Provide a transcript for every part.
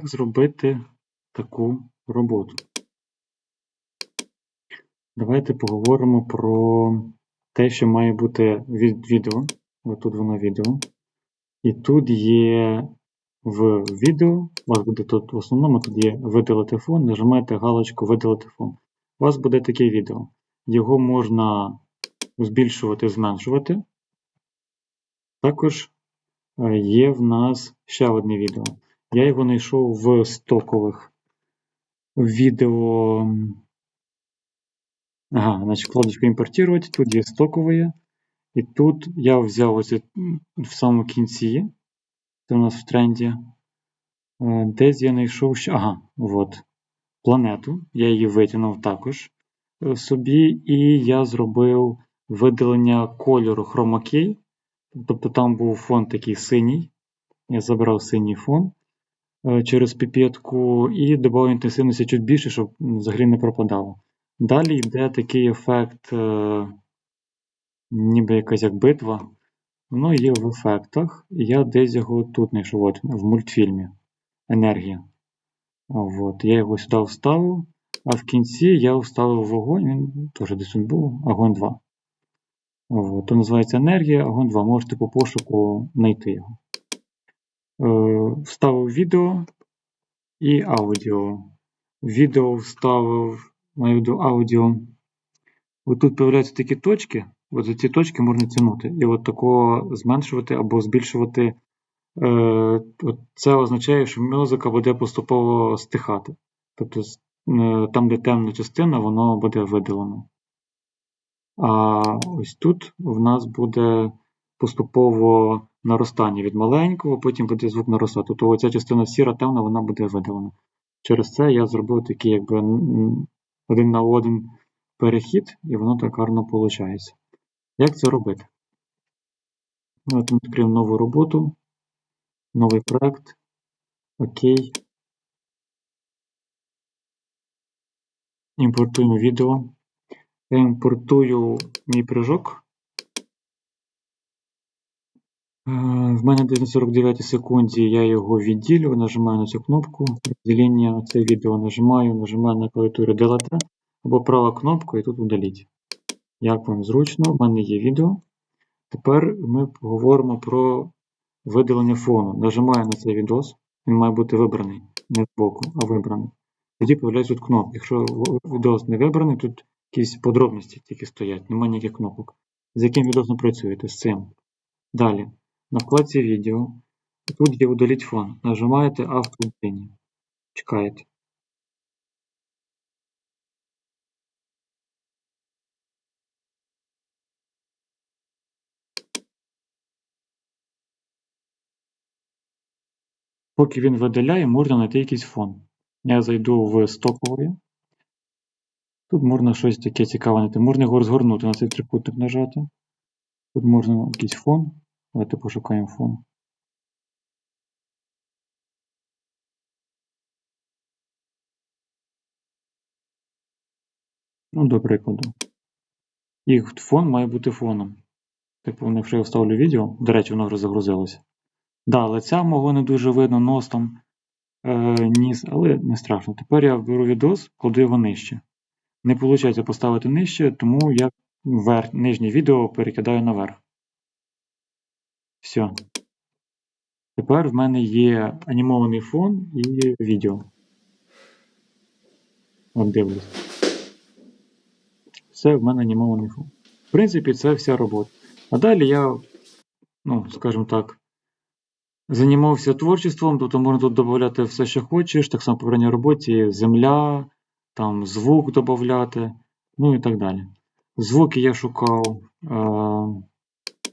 як зробити таку роботу. Давайте поговоримо про те, що має бути від відео. Ось тут воно відео. І тут є в відео, у вас буде тут в основному тут є видалити фон, нажимаєте галочку Видалити фон. У вас буде таке відео. Його можна збільшувати, зменшувати. Також е, є в нас ще одне відео. Я його знайшов в стокових відео. Ага, значить, вкладочку імпортувати, тут є стокові. І тут я взяв ось в самому кінці, це у нас в тренді. Е, десь я знайшов ще. Ага, от, планету. Я її витягнув також е, собі, і я зробив видалення кольору Key. Тобто там був фон такий синій. Я забрав синій фон через піпетку і додав інтенсивності чуть більше, щоб взагалі не пропадало. Далі йде такий ефект, е, ніби якась як битва. Воно є в ефектах. Я десь його тут знайшов, от, в мультфільмі. Енергія. От, Я його сюди вставив, а в кінці я вставив вогонь, він теж десь тут був, огонь 2. От, То називається енергія, огонь 2. Можете по пошуку знайти його. Е, Вставив відео і аудіо. Відео вставив маю виду аудіо. Ось тут з'являються такі точки. От за ці точки можна тягнути. І от такого зменшувати або збільшувати. Е, от Це означає, що музика буде поступово стихати. Тобто е, там, де темна частина, воно буде видалено. А ось тут в нас буде поступово наростання від маленького, потім буде звук наростати. Тобто оця частина сіра темна, вона буде видалена. Через це я зробив такий якби один на один перехід, і воно так гарно виходить. Як це робити? Ми відкриємо нову роботу, новий проект. Окей. Імпортуємо відео. Я імпортую мій прыжок. Е, в мене десь на 49 секунді я його відділю, нажимаю на цю кнопку. Відділення це відео нажимаю, нажимаю на клавіатурі Delete або права кнопка і тут удаліть. Як вам зручно, в мене є відео. Тепер ми поговоримо про видалення фону. Нажимаю на цей відос, він має бути вибраний, не збоку, а вибраний. Тоді з'являється тут кнопки. Якщо відос не вибраний, тут якісь подробності тільки стоять, немає ніяких кнопок. З яким відосом працюєте? З цим. Далі. На вкладці відео. Тут є удаліть фон. Нажимаєте автоудалення. Чекаєте. Поки він видаляє, можна знайти якийсь фон. Я зайду в стокові. Тут можна щось таке цікаве знайти. Можна його розгорнути на цей трикутник нажати. Тут можна якийсь фон. Давайте пошукаємо фон. Ну, до прикладу. І фон має бути фоном. Типу, якщо я вставлю відео, до речі, воно вже загрузилося. Да, лиця мого не дуже видно, нос там, е, ніс, але не страшно. Тепер я беру відос, кладу його нижче. Не виходить поставити нижче, тому я верх, нижнє відео перекидаю наверх. Все. Тепер в мене є анімований фон і відео. От дивлюсь. Все в мене анімований фон. В принципі, це вся робота. А далі я, ну, скажімо так, займався творчеством, тобто можна тут додати все, що хочеш, так само по ранній роботі, земля, там звук додати, ну і так далі. Звуки я шукав е,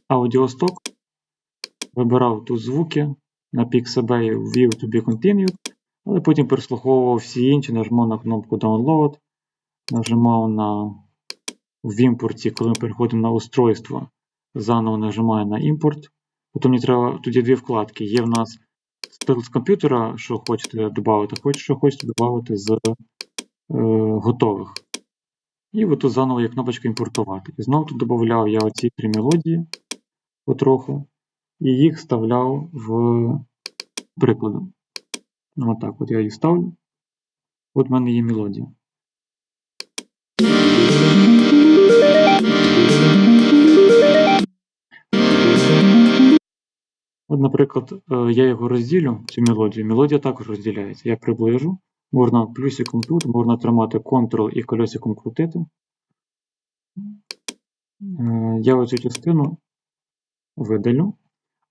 аудіосток. Вибирав тут звуки, напік себе і ввів to be continued, але потім переслуховував всі інші, нажимав на кнопку Download, нажимав на в імпорті, коли ми переходимо на устройство, заново нажимаю на імпорт. Потім мені треба тут є дві вкладки. Є в нас з комп'ютера, що хочете додати, а що хочете додати з е, готових. І от тут заново є кнопочка імпортувати. І знову тут додавав я оці три мелодії потроху і їх вставляв в приклади. Отак от я її ставлю. От в мене є мелодія. От, наприклад, е, я його розділю, цю мелодію. Мелодія також розділяється. Я приближу. Можна плюсиком тут, можна тримати Ctrl і колесиком крутити. Е, Я оцю частину видалю.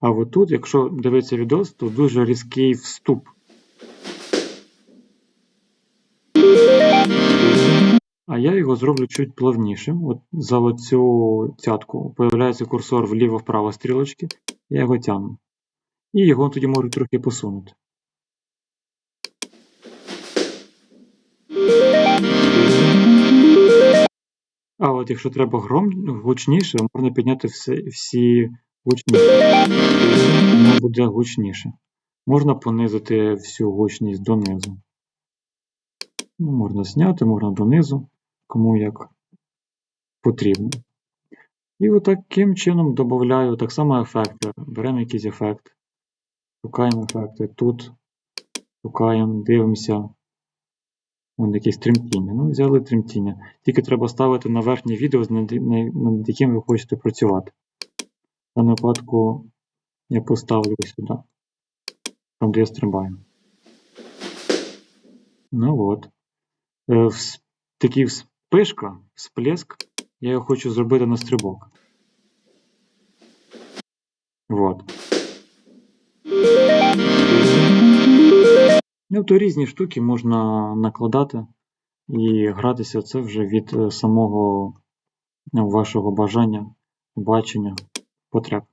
А от тут, якщо дивитися відос, то дуже різкий вступ. А я його зроблю чуть плавнішим. От за оцю цятку появляється курсор вліво-вправо стрілочки, я його тягну. І його тоді можу трохи посунути. А от якщо треба гром гучніше, можна підняти все, всі Воно буде гучніше. Можна понизити всю гучність донизу. Ну, можна зняти, можна донизу, кому як потрібно. І от таким чином додаю так само ефекти. Беремо якийсь ефект, шукаємо ефекти тут, шукаємо, дивимося. Вон якесь тремтіння. Ну, взяли тремтіння. Тільки треба ставити на верхнє відео, над яким ви хочете працювати. Даному випадку я поставлю сюди, там де я стрибаю. Ну от. Е, Такий вспишка, всплеск, я його хочу зробити на стрибок. Вот. Ну, то різні штуки можна накладати і гратися це вже від е, самого вашого бажання, бачення, potraw